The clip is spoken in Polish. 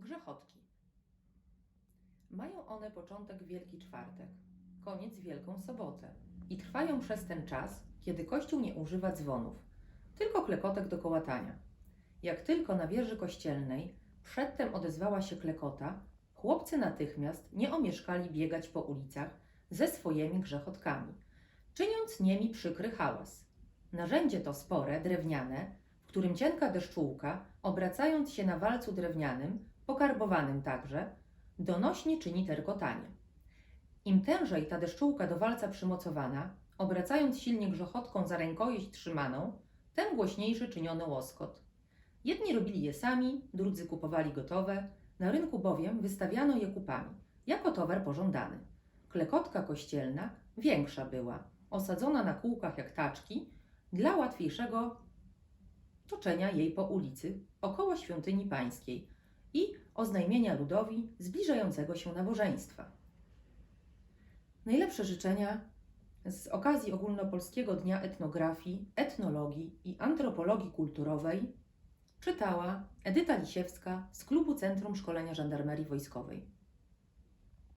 Grzechotki. Mają one początek Wielki Czwartek, koniec Wielką Sobotę i trwają przez ten czas, kiedy Kościół nie używa dzwonów, tylko klekotek do kołatania. Jak tylko na wieży kościelnej przedtem odezwała się klekota, chłopcy natychmiast nie omieszkali biegać po ulicach ze swoimi grzechotkami, czyniąc niemi przykry hałas. Narzędzie to spore, drewniane, w którym cienka deszczułka, obracając się na walcu drewnianym, pokarbowanym także, donośnie czyni terkotanie. Im tężej ta deszczułka do walca przymocowana, obracając silnie grzechotką za rękojeść trzymaną, tem głośniejszy czyniony łoskot. Jedni robili je sami, drudzy kupowali gotowe, na rynku bowiem wystawiano je kupami, jako towar pożądany. Klekotka kościelna większa była, osadzona na kółkach jak taczki, dla łatwiejszego toczenia jej po ulicy około świątyni pańskiej i oznajmienia ludowi zbliżającego się nabożeństwa. Najlepsze życzenia z okazji Ogólnopolskiego Dnia Etnografii, Etnologii i Antropologii Kulturowej czytała Edyta Lisiewska z Klubu Centrum Szkolenia Żandarmerii Wojskowej.